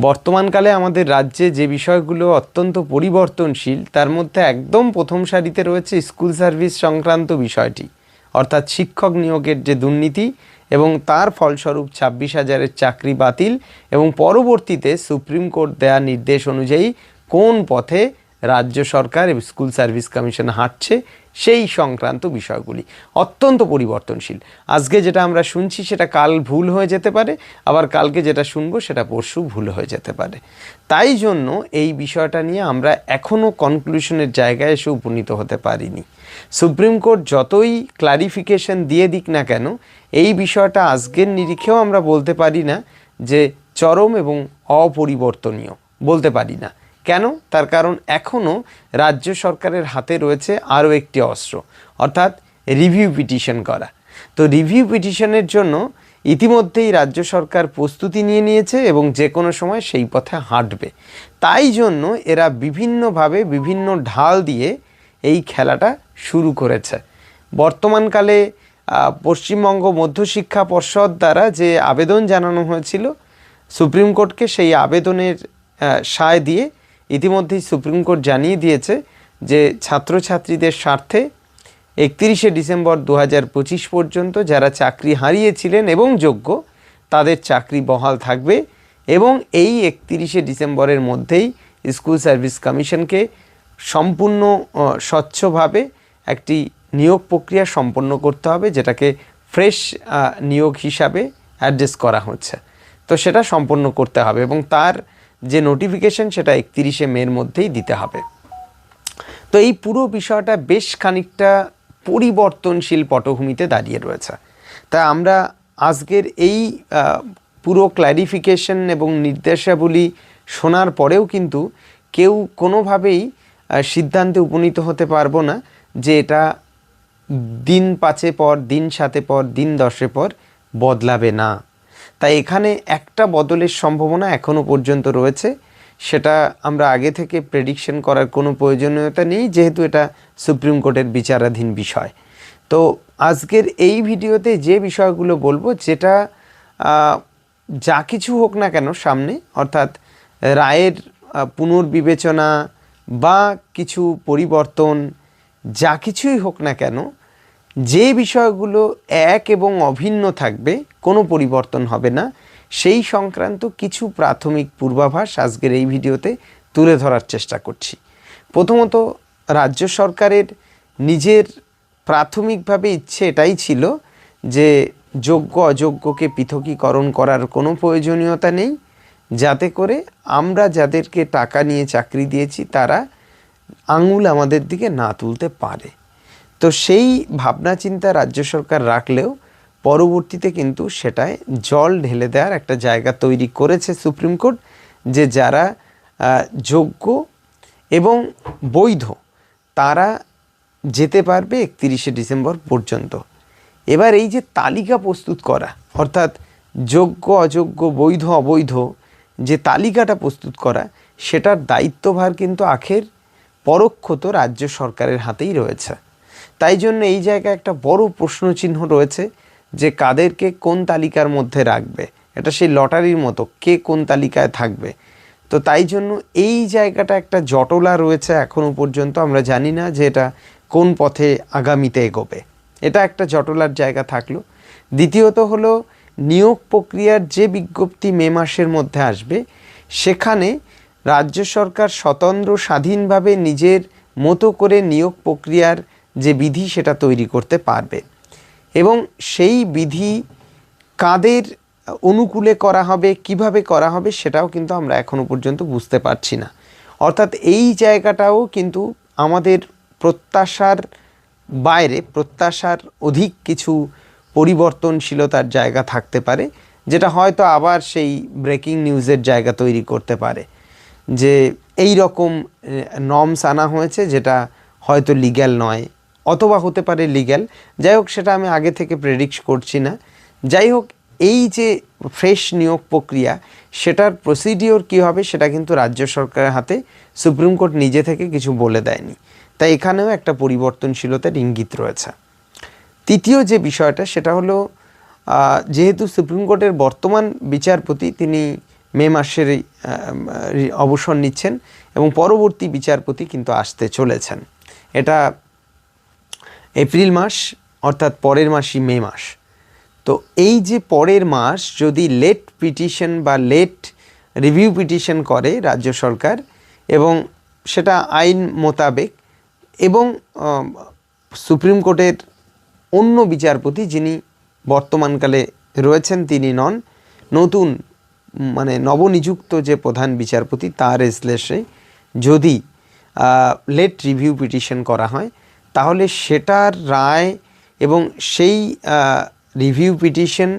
বর্তমানকালে আমাদের রাজ্যে যে বিষয়গুলো অত্যন্ত পরিবর্তনশীল, তার মধ্যে একদম প্রথম সারিতে রয়েছে স্কুল সার্ভিস সংক্রান্ত বিষয়টি, অর্থাৎ শিক্ষক নিয়োগের যে দুর্নীতি এবং তার ফলস্বরূপ ছাব্বিশ হাজারের চাকরি বাতিল এবং পরবর্তীতে সুপ্রিম কোর্ট দেয়া নির্দেশ অনুযায়ী কোন পথে রাজ্য সরকার স্কুল সার্ভিস কমিশন হাঁটছে সেই সংক্রান্ত বিষয়গুলি। অত্যন্ত পরিবর্তনশীল। আজকে যেটা আমরা শুনছি সেটা কাল ভুল হয়ে যেতে পারে, আবার কালকে যেটা শুনব সেটা পরশু ভুল হয়ে যেতে পারে। তাই জন্য এই বিষয়টা নিয়ে আমরা এখনও কনক্লুশনের জায়গায় এসে উপনীত হতে পারিনি। সুপ্রিম কোর্ট যতই ক্লারিফিকেশন দিয়ে দিক না কেন, এই বিষয়টা আজকের নিরিখেও আমরা বলতে পারি না যে চরম এবং অপরিবর্তনীয়। বলতে পারি না। কেন? তার কারণ এখনও রাজ্য সরকারের হাতে রয়েছে আরও একটি অস্ত্র, অর্থাৎ রিভিউ পিটিশন করা। তো রিভিউ পিটিশনের জন্য ইতিমধ্যেই রাজ্য সরকার প্রস্তুতি নিয়ে নিয়েছে এবং যে কোনো সময় সেই পথে হাঁটবে। তাই জন্য এরা বিভিন্নভাবে বিভিন্ন ঢাল দিয়ে এই খেলাটা শুরু করেছে। বর্তমানকালে পশ্চিমবঙ্গ মধ্যশিক্ষা পর্ষদ দ্বারা যে আবেদন জানানো হয়েছিল, সুপ্রিম কোর্টকে সেই আবেদনের সায় দিয়ে ইতিমধ্যেই সুপ্রিম কোর্ট জানিয়ে দিয়েছে যে ছাত্রছাত্রীদের স্বার্থে একত্রিশে ডিসেম্বর দু পর্যন্ত যারা চাকরি হারিয়েছিলেন এবং যোগ্য, তাদের চাকরি বহাল থাকবে এবং এই একত্রিশে ডিসেম্বরের মধ্যেই স্কুল সার্ভিস কমিশনকে সম্পূর্ণ স্বচ্ছভাবে একটি নিয়োগ প্রক্রিয়া সম্পন্ন করতে হবে, যেটাকে ফ্রেশ নিয়োগ হিসাবে অ্যাডজাস্ট করা হচ্ছে। তো সেটা সম্পন্ন করতে হবে এবং তার যে নোটিফিকেশন সেটা একত্রিশে মের মধ্যেই দিতে হবে। তো এই পুরো বিষয়টা বেশ খানিকটা পরিবর্তনশীল পটভূমিতে দাঁড়িয়ে রয়েছে। তা আমরা আজকের এই পুরো ক্ল্যারিফিকেশন এবং নির্দেশাবলী শোনার পরেও কিন্তু কেউ কোনোভাবেই সিদ্ধান্তে উপনীত হতে পারব না যে এটা দিন পাঁচে পর, দিন সাতে পর, দিন দশে পর বদলাবে না। তাই এখানে একটা বদলের সম্ভাবনা এখনও পর্যন্ত রয়েছে। সেটা আমরা আগে থেকে প্রেডিকশন করার কোনো প্রয়োজনীয়তা নেই, যেহেতু এটা সুপ্রিম কোর্টের বিচারাধীন বিষয়। তো আজকের এই ভিডিওতে যে বিষয়গুলো বলব, যেটা যা কিছু হোক না কেন সামনে, অর্থাৎ রায়ের পুনর্বিবেচনা বা কিছু পরিবর্তন, যা কিছুই হোক না কেন যে বিষয়গুলো এক এবং অভিন্ন থাকবে, কোনো পরিবর্তন হবে না। সেই সংক্রান্ত কিছু প্রাথমিক পূর্বাভাস আজকের এই ভিডিওতে তুলে ধরার চেষ্টা করছি। প্রথমত, রাজ্য সরকারের নিজের প্রাথমিকভাবে ইচ্ছে এটাই ছিল যে যোগ্য অযোগ্যকে পৃথকীকরণ করার কোনো প্রয়োজনীয়তা নেই। যাতে করে আমরা যাদেরকে টাকা নিয়ে চাকরি দিয়েছি, তারা আঙুল আমাদের দিকে না তুলতে পারে। তো সেই ভাবনা চিন্তা রাজ্য সরকার রাখলেও পরবর্তীতে কিন্তু সেটায় জল ঢেলে দেওয়ার একটা জায়গা তৈরি করেছে সুপ্রিম কোর্ট, যে যারা যোগ্য এবং বৈধ তারা যেতে পারবে একত্রিশে ডিসেম্বর পর্যন্ত। এবার এই যে তালিকা প্রস্তুত করা, অর্থাৎ যোগ্য, অযোগ্য, বৈধ, অবৈধ যে তালিকাটা প্রস্তুত করা, সেটার দায়িত্বভার কিন্তু আখের পরোক্ষত রাজ্য সরকারের হাতেই রয়েছে। তাই জন্য এই জায়গায় একটা বড় প্রশ্নচিহ্ন রয়েছে যে কাদেরকে কোন তালিকার মধ্যে রাখবে? এটা সেই লটারির মতো, কে কোন তালিকায় থাকবে? তো তাই জন্য এই জায়গাটা একটা জটলা রয়েছে এখনও পর্যন্ত, আমরা জানি না যে এটা কোন পথে আগামীতে এগোবে। এটা একটা জটলার জায়গা থাকল। দ্বিতীয়ত হলো, নিয়োগ প্রক্রিয়ার যে বিজ্ঞপ্তি মে মাসের মধ্যে আসবে, সেখানে রাজ্য সরকার স্বতন্ত্র স্বাধীনভাবে নিজের মতো করে নিয়োগ প্রক্রিয়ার যে বিধি সেটা তৈরি করতে পারবে। এবং সেই বিধি কাদের অনুকূলে করা হবে, কীভাবে করা হবে সেটাও কিন্তু আমরা এখনও পর্যন্ত বুঝতে পারছি না। অর্থাৎ এই জায়গাটাও কিন্তু আমাদের প্রত্যাশার বাইরে, প্রত্যাশার অধিক কিছু পরিবর্তনশীলতার জায়গা থাকতে পারে, যেটা হয়তো আবার সেই ব্রেকিং নিউজের জায়গা তৈরি করতে পারে। যে এই রকম নর্মস আনা হয়েছে যেটা হয়তো লিগ্যাল নয় অথবা হতে পারে লিগ্যাল যাই হোক, সেটা আমি আগে থেকে প্রেডিক্ট করছি না। যাই হোক, এই যে ফ্রেশ নিয়োগ প্রক্রিয়া, সেটার প্রসিডিওর কী হবে, সেটা কিন্তু রাজ্য সরকারের হাতে সুপ্রিম কোর্ট নিজে থেকে কিছু বলে দেয়নি। তাই এখানেও একটা পরিবর্তনশীলতার ইঙ্গিত রয়েছে। তৃতীয় যে বিষয়টা, সেটা হলো যেহেতু সুপ্রিম কোর্টের বর্তমান বিচারপতি, তিনি মে মাসের অবসর নিচ্ছেন এবং পরবর্তী বিচারপতি কিন্তু আসতে চলেছেন। এটা এপ্রিল মাস, অর্থাৎ পরের মাসই মে মাস। তো এই যে পরের মাস, যদি লেট পিটিশন বা লেট রিভিউ পিটিশন করে রাজ্য সরকার এবং সেটা আইন মোতাবেক এবং সুপ্রিম কোর্টের অন্য বিচারপতি যিনি বর্তমানকালে রয়েছেন, তিনি নন, নতুন মানে নবনিযুক্ত যে প্রধান বিচারপতি, তার এসলেসে যদি লেট রিভিউ পিটিশন করা হয় তাহলে সেটার রায় এবং সেই রিভিউ পিটিশন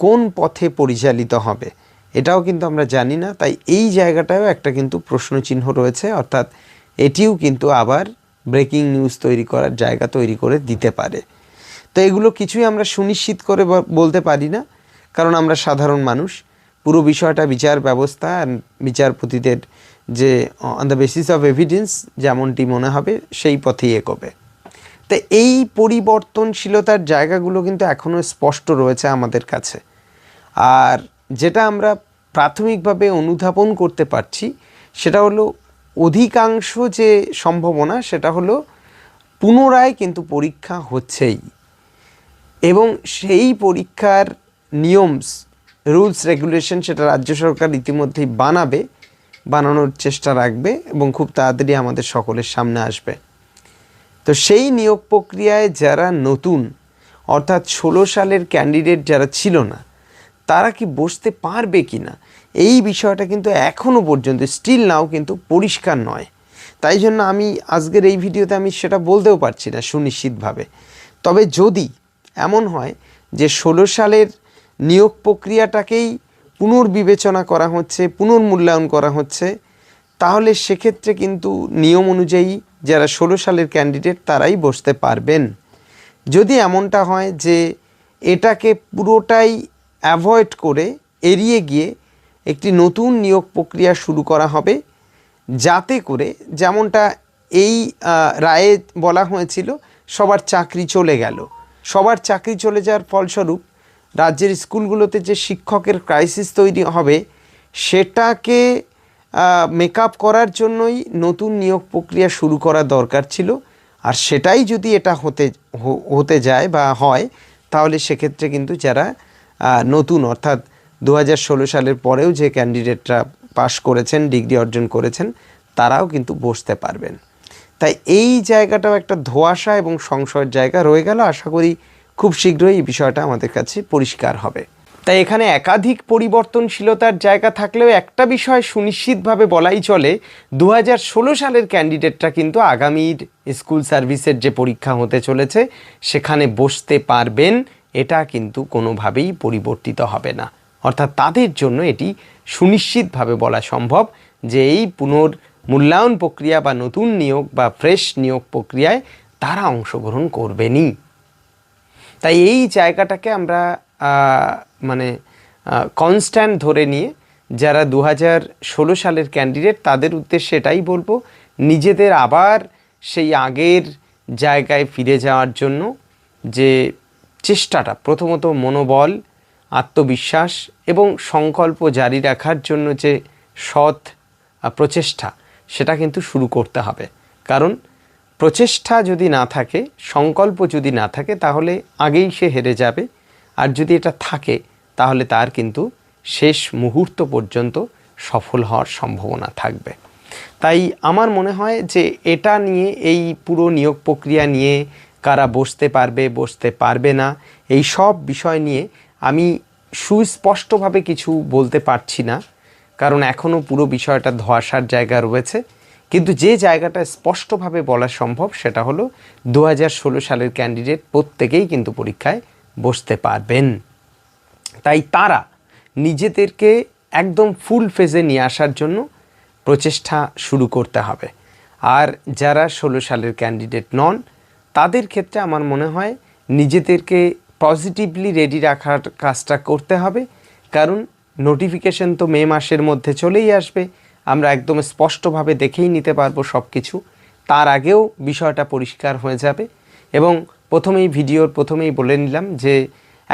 কোন পথে পরিচালিত হবে? এটাও কিন্তু আমরা জানি না, তাই এই জায়গাটাও একটা কিন্তু প্রশ্নচিহ্ন রয়েছে, অর্থাৎ এটিও কিন্তু আবার ব্রেকিং নিউজ তৈরি করার জায়গা তৈরি করে দিতে পারে। তো এগুলো কিছুই আমরা সুনিশ্চিত করে বলতে পারি না, কারণ আমরা সাধারণ মানুষ। পুরো বিষয়টা বিচার ব্যবস্থা বিচারপতিদের যে on the basis of evidence যেমনটি মনে হবে, সেই পথেই এগোবে। তো এই পরিবর্তনশীলতার জায়গাগুলো কিন্তু এখনও স্পষ্ট রয়েছে আমাদের কাছে। আর যেটা আমরা প্রাথমিকভাবে অনুধাবন করতে পারছি, সেটা হলো অধিকাংশ যে সম্ভাবনা, সেটা হলো পুনরায় কিন্তু পরীক্ষা হচ্ছেই। এবং সেই পরীক্ষার নিয়মস, রুলস, রেগুলেশন সেটা রাজ্য সরকার ইতিমধ্যেই বানাবে, বানানোর চেষ্টা রাখবে এবং খুব তাড়াতাড়ি আমাদের সকলের সামনে আসবে। তো সেই নিয়োগ প্রক্রিয়ায় যারা নতুন, অর্থাৎ ষোলো সালের ক্যান্ডিডেট যারা ছিল না, তারা কি বসতে পারবে কি না? এই বিষয়টা কিন্তু এখনও পর্যন্ত স্টিল নাও কিন্তু পরিষ্কার নয়। তাই জন্য আমি আজকের এই ভিডিওতে আমি সেটা বলতেও পারছি না সুনিশ্চিতভাবে। তবে যদি এমন হয় যে ষোলো সালের নিয়োগ প্রক্রিয়াটাকেই পুনর্বিবেচনা করা হচ্ছে, পুনর্মূল্যায়ন করা হচ্ছে, তাহলে সেক্ষেত্রে কিন্তু নিয়ম অনুযায়ী যারা ষোলো সালের ক্যান্ডিডেট তারাই বসতে পারবেন। যদি এমনটা হয় যে এটাকে পুরোটাই অ্যাভয়েড করে এড়িয়ে গিয়ে একটি নতুন নিয়োগ প্রক্রিয়া শুরু করা হবে, যাতে করে যেমনটা এই রায়ে বলা হয়েছিল, সবার চাকরি চলে গেল। সবার চাকরি চলে যাওয়ার ফলস্বরূপ রাজ্যের স্কুলগুলোতে যে শিক্ষকের ক্রাইসিস তৈরি হবে, সেটাকে মেকআপ করার জন্যই নতুন নিয়োগ প্রক্রিয়া শুরু করা দরকার ছিল। আর সেটাই যদি এটা হতে হতে যায় বা হয়, তাহলে সেক্ষেত্রে কিন্তু যারা নতুন, অর্থাৎ দু হাজার ষোলো সালের পরেও যে ক্যান্ডিডেটরা পাশ করেছেন ডিগ্রি অর্জন করেছেন, তারাও কিন্তু বসতে পারবেন। তাই এই জায়গাটাও একটা ধোঁয়াশা এবং সংশয়ের জায়গা রয়ে গেল। আশা করি খুব শীঘ্রই এই বিষয়টা আমাদের কাছে পরিষ্কার হবে। তাই এখানে একাধিক পরিবর্তনশীলতার জায়গা থাকলেও একটা বিষয় সুনিশ্চিতভাবে বলাই চলে দু হাজার ষোলো সালের ক্যান্ডিডেটরা কিন্তু আগামীর স্কুল সার্ভিসের যে পরীক্ষা হতে চলেছে, সেখানে বসতে পারবেন, এটা কিন্তু কোনোভাবেই পরিবর্তিত হবে না। অর্থাৎ তাদের জন্য এটি সুনিশ্চিতভাবে বলা সম্ভব যে এই পুনর মূল্যায়ন প্রক্রিয়া বা নতুন নিয়োগ বা ফ্রেশ নিয়োগ প্রক্রিয়ায় তারা অংশগ্রহণ করবেনই। তাই এই জায়গাটাকে আমরা মানে কনস্ট্যান্ট ধরে নিয়ে যারা দু ষোলো সালের ক্যান্ডিডেট তাদের উদ্দেশ্যে এটাই বলব, নিজেদের আবার সেই আগের জায়গায় ফিরে যাওয়ার জন্য যে চেষ্টাটা, প্রথমত মনোবল, আত্মবিশ্বাস এবং সংকল্প জারি রাখার জন্য যে সৎ প্রচেষ্টা, সেটা কিন্তু শুরু করতে হবে। কারণ প্রচেষ্টা যদি না থাকে, সংকল্প যদি না থাকে, তাহলে আগেই সে হেরে যাবে। আর যদি এটা থাকে তাহলে তার কিন্তু শেষ মুহূর্ত পর্যন্ত সফল হওয়ার সম্ভাবনা থাকবে। তাই আমার মনে হয় যে এটা নিয়ে, এই পুরো নিয়োগ প্রক্রিয়া নিয়ে কারা বসতে পারবে বসতে পারবে না, এই সব বিষয় নিয়ে আমি সুস্পষ্টভাবে কিছু বলতে পারছি না। কারণ এখনও পুরো বিষয়টা ধোয়াশার জায়গা রয়েছে। কিন্তু যে জায়গাটা স্পষ্টভাবে বলা সম্ভব সেটা হলো দু হাজার ষোলো সালের ক্যান্ডিডেট প্রত্যেকেই কিন্তু পরীক্ষায় বসতে পারবেন। তাই তারা নিজেদেরকে একদম ফুল ফেজে নিয়ে আসার জন্য প্রচেষ্টা শুরু করতে হবে। আর যারা ষোলো সালের ক্যান্ডিডেট নন, তাদের ক্ষেত্রে আমার মনে হয় নিজেদেরকে পজিটিভলি রেডি রাখার কাজটা করতে হবে। কারণ নোটিফিকেশন তো মে মাসের মধ্যে চলেই আসবে। আমরা একদম স্পষ্টভাবে দেখেই নিতে পারব সব কিছু তার আগেও বিষয়টা পরিষ্কার হয়ে যাবে। এবং প্রথমেই ভিডিওর প্রথমেই বলে নিলাম যে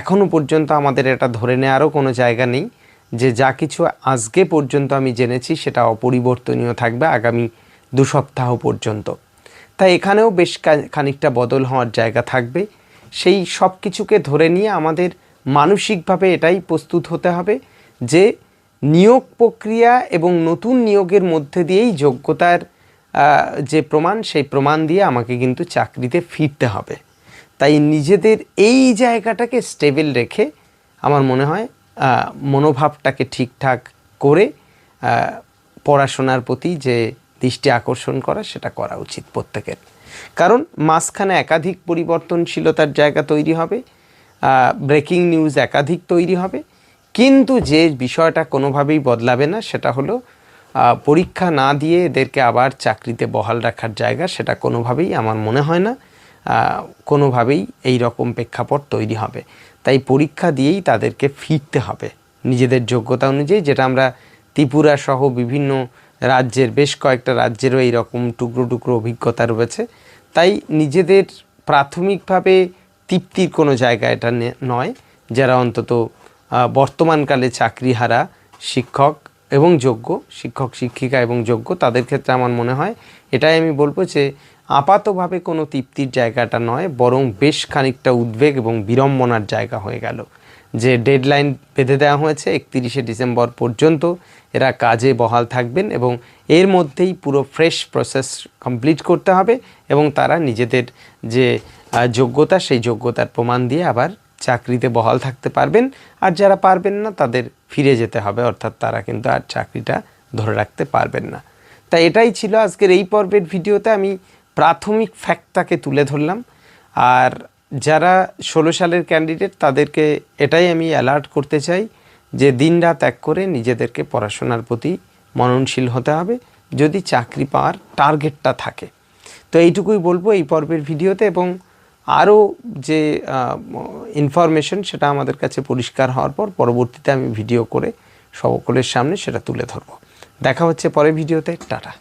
এখনও পর্যন্ত আমাদের এটা ধরে নেওয়ারও কোনো জায়গা নেই যে যা কিছু আজকে পর্যন্ত আমি জেনেছি সেটা অপরিবর্তনীয় থাকবে আগামী দু সপ্তাহ পর্যন্ত। তাই এখানেও বেশ খানিকটা বদল হওয়ার জায়গা থাকবে। সেই সব কিছুকে ধরে নিয়ে আমাদের মানসিকভাবে এটাই প্রস্তুত হতে হবে যে নিয়োগ প্রক্রিয়া এবং নতুন নিয়োগের মধ্যে দিয়েই যোগ্যতার যে প্রমাণ, সেই প্রমাণ দিয়ে আমাকে কিন্তু চাকরিতে ফিরতে হবে। তাই নিজেদের এই জায়গাটাকে স্টেবল রেখে আমার মনে হয় মনোভাবটাকে ঠিকঠাক করে পড়াশোনার প্রতি যে দৃষ্টি আকর্ষণ করা, সেটা করা উচিত প্রত্যেকের। কারণ মাঝখানে একাধিক পরিবর্তনশীলতার জায়গা তৈরি হবে ব্রেকিং নিউজ একাধিক তৈরি হবে, কিন্তু যে বিষয়টা কোনোভাবেই বদলাবে না, সেটা হলো পরীক্ষা না দিয়ে এদেরকে আবার চাকরিতে বহাল রাখার জায়গা, সেটা কোনোভাবেই আমার মনে হয় না। কোনোভাবেই এই রকম প্রেক্ষাপট তৈরি হবে। তাই পরীক্ষা দিয়েই তাদেরকে ফিরতে হবে। নিজেদের যোগ্যতা অনুযায়ী, যেটা আমরা ত্রিপুরা সহ বিভিন্ন রাজ্যের, বেশ কয়েকটা রাজ্যেরও এই রকম টুকরো টুকরো অভিজ্ঞতা রয়েছে। তাই নিজেদের প্রাথমিকভাবে তৃপ্তির কোনো জায়গা এটা নয়। যারা অন্তত বর্তমানকালে চাকরিহারা, শিক্ষক এবং যোগ্য, শিক্ষক, শিক্ষিকা এবং যোগ্য, তাদের ক্ষেত্রে আমার মনে হয়, এটাই আমি বলব যে আপাতভাবে কোনো তৃপ্তির জায়গাটা নয়, বরং বেশ খানিকটা উদ্বেগ এবং বিড়ম্বনার জায়গা হয়ে গেল। যে ডেডলাইন বেঁধে দেওয়া হয়েছে, একত্রিশে ডিসেম্বর পর্যন্ত এরা কাজে বহাল থাকবেন এবং এর মধ্যেই পুরো ফ্রেশ প্রসেস কমপ্লিট করতে হবে এবং তারা নিজেদের যে যোগ্যতা, সেই যোগ্যতার প্রমাণ দিয়ে আবার চাকরিতে বহাল থাকতে পারবেন। আর যারা পারবেন না, তাদের ফিরে যেতে হবে, অর্থাৎ তারা কিন্তু আর চাকরিটা ধরে রাখতে পারবেন না। তাই এটাই ছিল আজকের এই পর্বের ভিডিওতে। আমি প্রাথমিক ফ্যাক্টটাকে তুলে ধরলাম। আর যারা ষোলো সালের ক্যান্ডিডেট তাদেরকে এটাই আমি অ্যালার্ট করতে চাই যে দিন রাত এক করে নিজেদেরকে পড়াশোনার প্রতি মননশীল হতে হবে। যদি চাকরি পাওয়ার টার্গেটটা থাকে। তো এইটুকুই বলব এই পর্বের ভিডিওতে এবং আরও যে ইনফরমেশন সেটা আমাদের কাছে পরিষ্কার হওয়ার পর পরবর্তীতে আমি ভিডিও করে সকলের সামনে সেটা তুলে ধরবো। দেখা হচ্ছে পরের ভিডিওতে। টাটা।